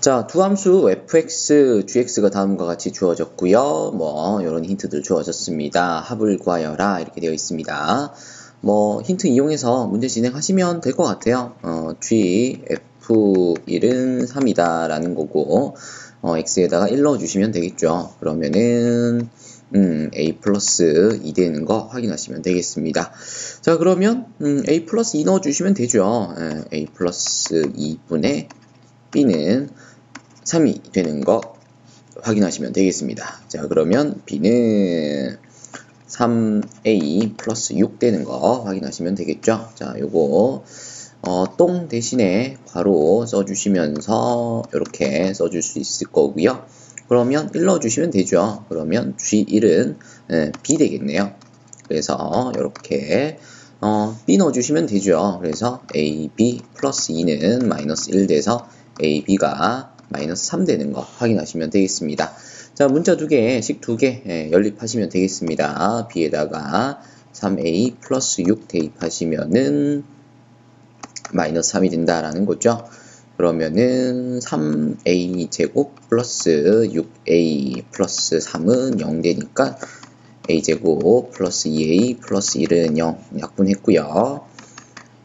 자, 두 함수 fx, gx가 다음과 같이 주어졌고요. 뭐 이런 힌트들 주어졌습니다. 합을 구하여라 이렇게 되어 있습니다. 뭐 힌트 이용해서 문제 진행하시면 될 것 같아요. 어, g, f1은 3이다 라는 거고 어, x에다가 1 넣어주시면 되겠죠. 그러면은 음, a 플러스 2 되는 거 확인하시면 되겠습니다. 자 그러면 음, a 플러스 2 넣어주시면 되죠. 에, a 플러스 2분의 b는 3이 되는 거 확인하시면 되겠습니다. 자, 그러면 b는 3a 플러스 6 되는 거 확인하시면 되겠죠. 자, 요거 어, 똥 대신에 괄호 써주시면서 이렇게 써줄 수 있을 거고요. 그러면 1 넣어주시면 되죠. 그러면 g1은 예, b 되겠네요. 그래서 이렇게 어, b 넣어주시면 되죠. 그래서 ab 플러스 2는 마이너스 1 돼서 ab가 마이너스 3 되는 거 확인하시면 되겠습니다. 자, 문자 두 개, 식 두개 예, 연립하시면 되겠습니다. b에다가 3a 플러스 6 대입하시면은 마이너스 3이 된다라는 거죠. 그러면은 3a 제곱 플러스 6a 플러스 3은 0 되니까 a 제곱 플러스 2a 플러스 1은 0 약분했고요.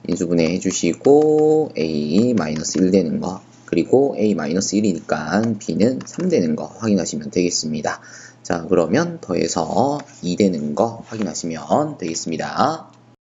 인수분해 해주시고 a 마이너스 1 되는 거 그리고 a-1이니까 b는 3 되는 거 확인하시면 되겠습니다. 자 그러면 더해서 2 되는 거 확인하시면 되겠습니다.